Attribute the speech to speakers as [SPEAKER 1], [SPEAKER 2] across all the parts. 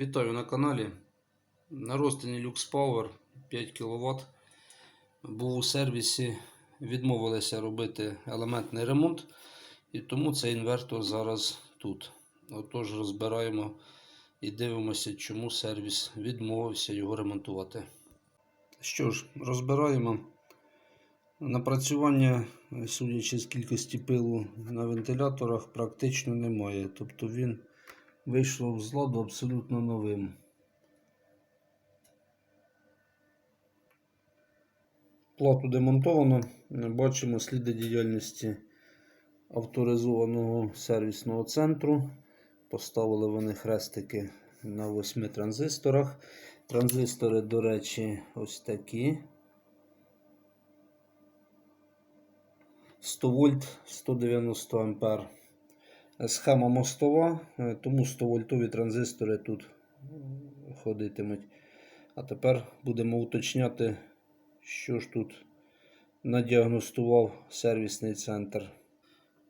[SPEAKER 1] Вітаю на каналі. На розтині Lux Power 5 кВт. Був у сервісі, відмовилися робити елементний ремонт, і тому цей інвертор зараз тут. Отож, розбираємо і дивимося, чому сервіс відмовився його ремонтувати. Що ж, розбираємо. Напрацювання, судячи з кількості пилу на вентиляторах, практично немає. Тобто він вийшов з ладу абсолютно новим. Плату демонтовано. Бачимо сліди діяльності авторизованого сервісного центру. Поставили вони хрестики на восьми транзисторах. Транзистори, до речі, ось такі. 100 вольт 190 ампер. Схема мостова, е, тому 100 вольтові транзистори тут ходитимуть. А тепер будемо уточняти, що ж тут надіагностував сервісний центр.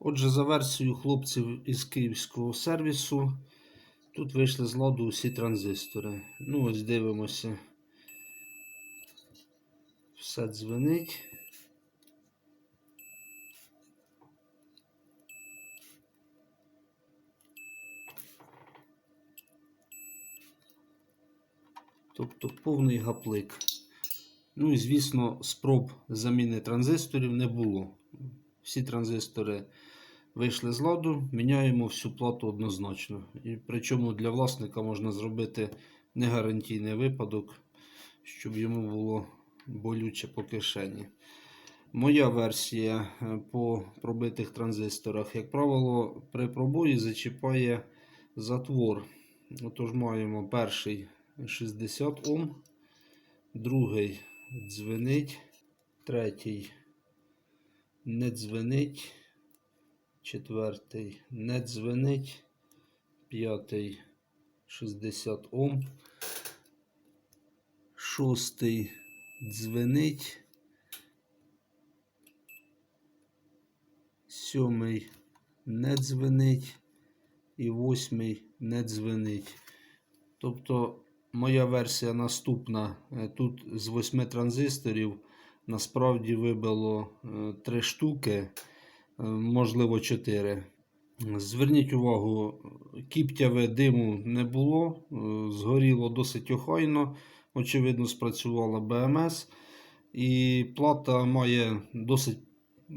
[SPEAKER 1] Отже, за версією хлопців із київського сервісу, тут вийшли з ладу усі транзистори. Ну, ось дивимося. Все дзвенить. Тобто повний гаплик. Ну і звісно, спроб заміни транзисторів не було. Всі транзистори вийшли з ладу, міняємо всю плату однозначно. І причому для власника можна зробити негарантійний випадок, щоб йому було болюче по кишені. Моя версія е, по пробитих транзисторах, як правило, при пробої зачіпає затвор. Отож, маємо перший 60 Ом, другий дзвенить, третій не дзвенить, четвертий не дзвенить, п'ятий 60 Ом, шостий дзвенить, сьомий не дзвенить. І восьмий не дзвенить. Тобто моя версія наступна. Е, Тут з 8 транзисторів насправді вибило 3 штуки, е, можливо 4. Зверніть увагу, кіптяве диму не було, е, згоріло досить охайно. Очевидно, спрацювала БМС. І плата має досить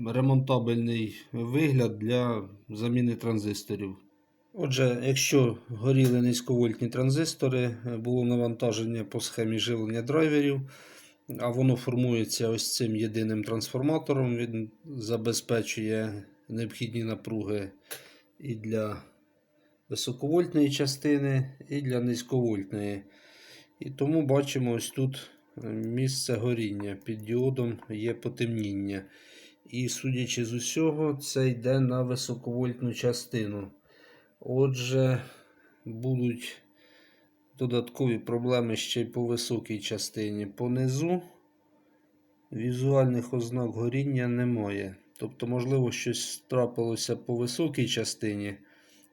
[SPEAKER 1] ремонтабельний вигляд для заміни транзисторів. Отже, якщо горіли низьковольтні транзистори, було навантаження по схемі живлення драйверів, а воно формується ось цим єдиним трансформатором, він забезпечує необхідні напруги і для високовольтної частини, і для низьковольтної. І тому бачимо ось тут місце горіння. Під діодом є потемніння. І судячи з усього, це йде на високовольтну частину. Отже, будуть додаткові проблеми ще й по високій частині. Понизу візуальних ознак горіння немає. Тобто, можливо, щось трапилося по високій частині,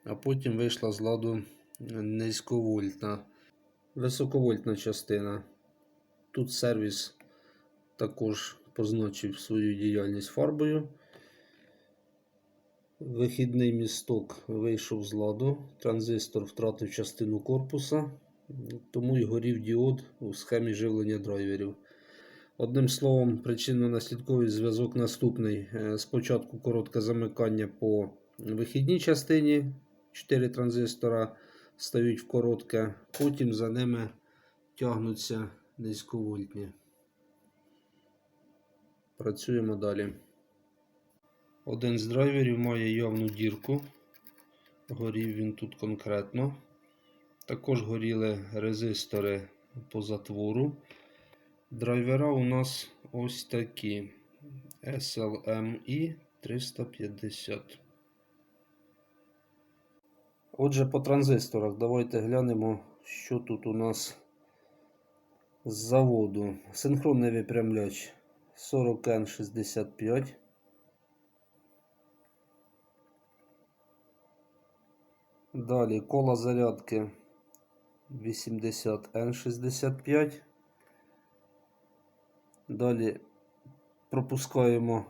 [SPEAKER 1] а потім вийшла з ладу низьковольтна, високовольтна частина. Тут сервіс також позначив свою діяльність фарбою. Вихідний місток вийшов з ладу, транзистор втратив частину корпуса, тому й горів діод у схемі живлення драйверів. Одним словом, причинно-наслідковий зв'язок наступний. Е, Спочатку коротке замикання по вихідній частині, 4 транзистора стають в коротке, потім за ними тягнуться низьковольтні. Працюємо далі. Один з драйверів має явну дірку. Горів він тут конкретно. Також горіли резистори по затвору. Драйвера у нас ось такі SLMI 350. Отже, по транзисторах давайте глянемо, що тут у нас з заводу. Синхронний випрямляч 40N65. Далі кола зарядки 80N65. Далі пропускаємо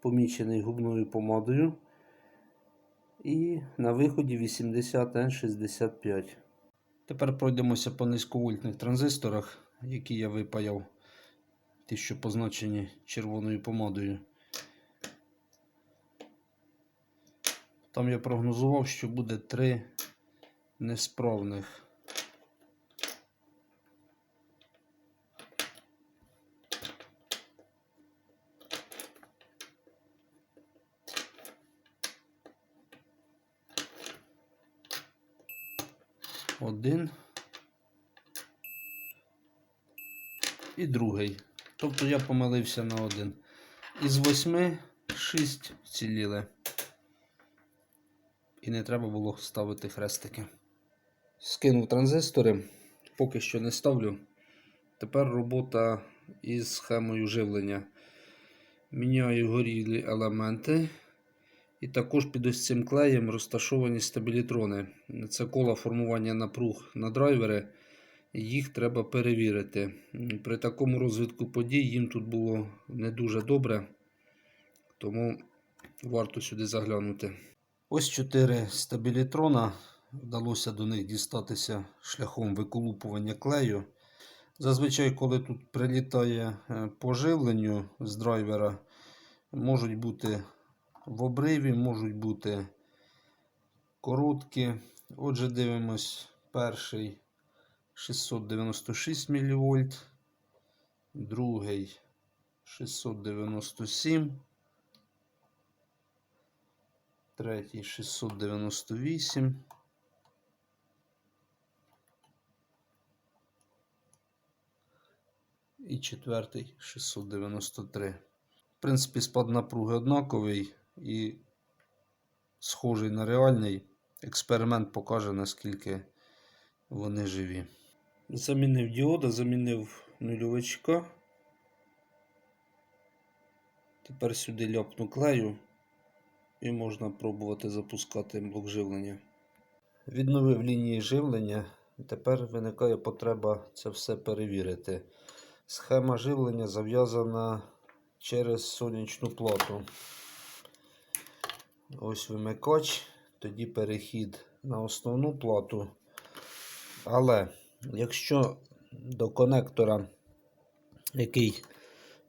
[SPEAKER 1] помічений губною помадою. І на виході 80N65. Тепер пройдемося по низьковольтних транзисторах, які я випаяв, ті, що позначені червоною помадою. Там я прогнозував, що буде три несправних. Один. І другий. Тобто я помилився на один. Із восьми шість ціліли. І не треба було ставити хрестики. Скинув транзистори, поки що не ставлю. Тепер робота із схемою живлення. Міняю горілі елементи. І також під ось цим клеєм розташовані стабілітрони. Це кола формування напруг на драйвери. Їх треба перевірити. При такому розвитку подій їм тут було не дуже добре, тому варто сюди заглянути. Ось чотири стабілітрона. Вдалося до них дістатися шляхом виколупування клею. Зазвичай, коли тут прилітає е, по живленню з драйвера, можуть бути в обриві, можуть бути короткі. Отже, дивимось перший 696 мВ, другий 697, третій 698. І четвертий 693. В принципі, спад напруги однаковий і схожий на реальний. Експеримент покаже, наскільки вони живі. Замінив діода, замінив нульовичка. Тепер сюди ляпну клею і можна пробувати запускати блок живлення. Відновив лінії живлення. Тепер виникає потреба це все перевірити. Схема живлення зав'язана через сонячну плату. Ось вимикач, тоді перехід на основну плату. Але якщо до конектора, який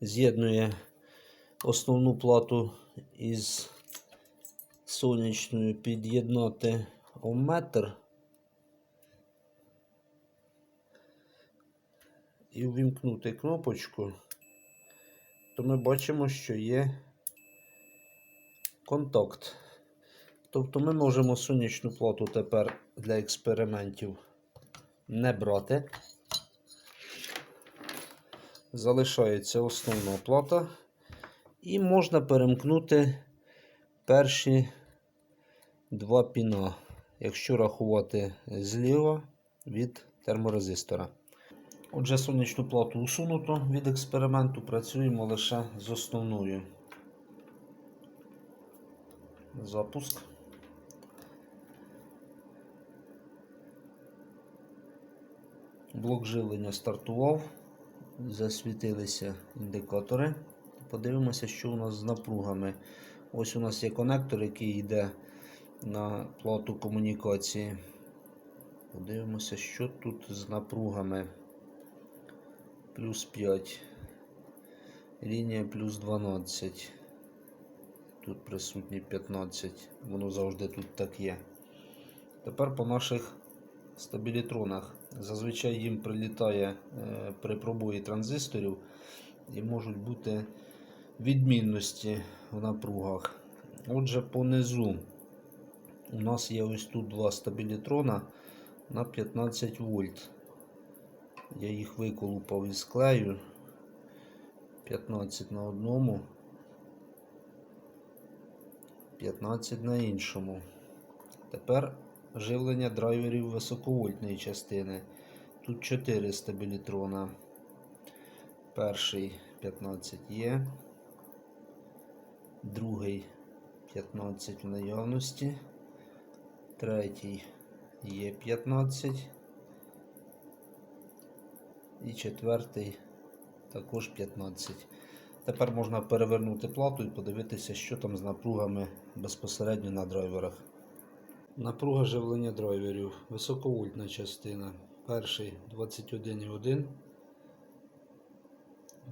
[SPEAKER 1] з'єднує основну плату із сонячною, під'єднати омметр і увімкнути кнопочку, то ми бачимо, що є контакт. Тобто ми можемо сонячну плату тепер для експериментів не брати. Залишається основна плата. І можна перемкнути перші два піна, якщо рахувати зліва від терморезистора. Отже, сонячну плату усунуто від експерименту, працюємо лише з основною. Запуск. Блок живлення стартував, засвітилися індикатори. Подивимося, що у нас з напругами. Ось у нас є конектор, який йде на плату комунікації. Подивимося, що тут з напругами. Плюс 5. Лінія плюс 12. Тут присутні 15. Воно завжди тут так є. Тепер по наших стабілітронах. Зазвичай їм прилітає е, при пробої транзисторів і можуть бути відмінності в напругах. Отже, понизу у нас є ось тут два стабілітрона на 15 вольт. Я їх виколупав із клею 15 на одному, 15 на іншому. Тепер живлення драйверів високовольтної частини. Тут 4 стабілітрона. Перший 15 є, другий 15 в наявності, третій є 15, І четвертий також 15. Тепер можна перевернути плату і подивитися, що там з напругами безпосередньо на драйверах. Напруга живлення драйверів. Високовольтна частина. Перший 21,1,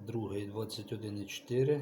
[SPEAKER 1] другий 21,4,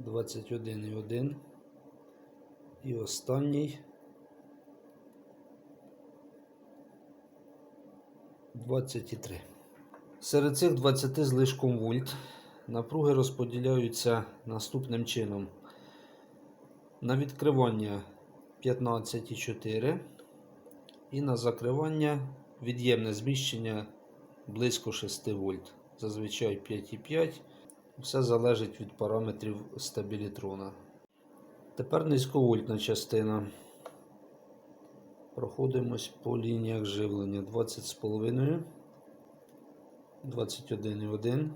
[SPEAKER 1] 21,1. І останній. 23. Серед цих 20 злишком вольт напруги розподіляються наступним чином. На відкривання 15,4 і на закривання від'ємне зміщення близько 6 вольт. Зазвичай 5,5 все залежить від параметрів стабілітрона. Тепер низьковольтна частина. Проходимось по лініях живлення 20,5, 21,1,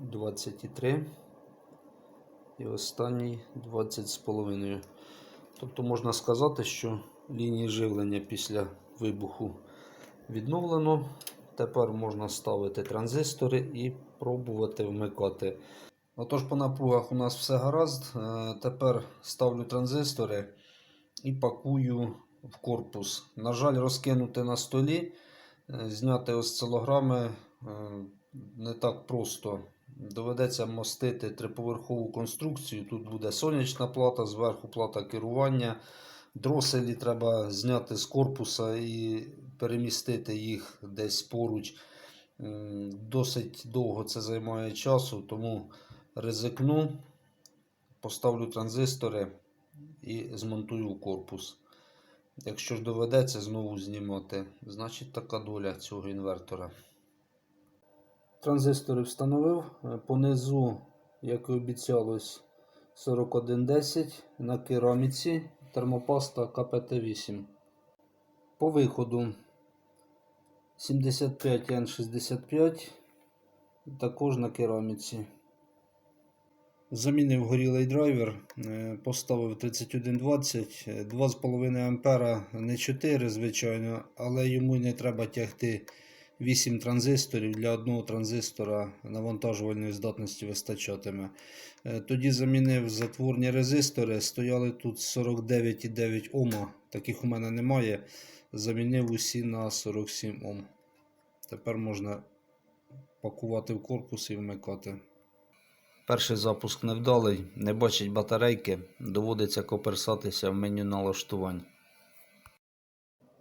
[SPEAKER 1] 23 і останній 20 з половиною. Тобто можна сказати, що лінії живлення після вибуху відновлено. Тепер можна ставити транзистори і пробувати вмикати. Отож, по напругах у нас все гаразд. Е, Тепер ставлю транзистори і пакую в корпус. На жаль, розкинути на столі, е, зняти осцилограми е, не так просто. Доведеться мостити триповерхову конструкцію. Тут буде сонячна плата, зверху плата керування. Дроселі треба зняти з корпуса і перемістити їх десь поруч. Досить довго це займає часу, тому ризикну, поставлю транзистори і змонтую корпус. Якщо ж доведеться знову знімати, значить така доля цього інвертора. Транзистори встановив. Е, Понизу, як і обіцялось, 4110 на кераміці термопаста КПТ-8. По виходу 75N65 також на кераміці. Замінив горілий драйвер, е, поставив 3120, е, 2,5 ампера, не 4, звичайно, але йому не треба тягти 8 транзисторів. Для одного транзистора навантажувальної здатності вистачатиме. Е, Тоді замінив затворні резистори, стояли тут 49,9 Ома, таких у мене немає. Замінив усі на 47 Ом. Тепер можна пакувати в корпус і вмикати. Перший запуск невдалий, не бачить батарейки, доводиться коперсатися в меню налаштувань.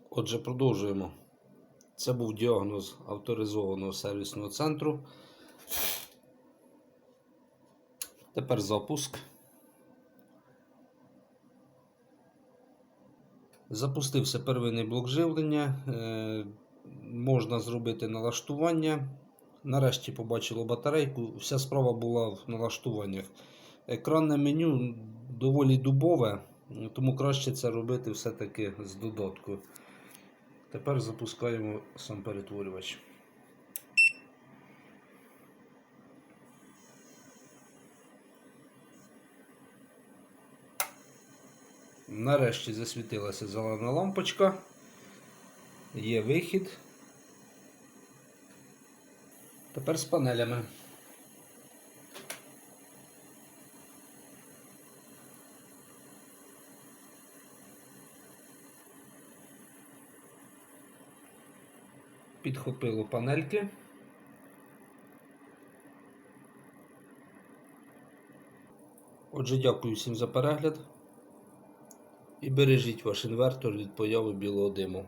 [SPEAKER 1] Отже, продовжуємо. Це був діагноз авторизованого сервісного центру. Тепер запуск. Запустився первинний блок живлення. Е, можна зробити налаштування. Нарешті побачило батарейку. Вся справа була в налаштуваннях. Екранне меню доволі дубове, тому краще це робити все-таки з додатку. Тепер запускаємо сам перетворювач. Нарешті засвітилася зелена лампочка. Є вихід. Тепер з панелями. Підхопило панельки. Отже, дякую всім за перегляд. І бережіть ваш інвертор від появи білого диму.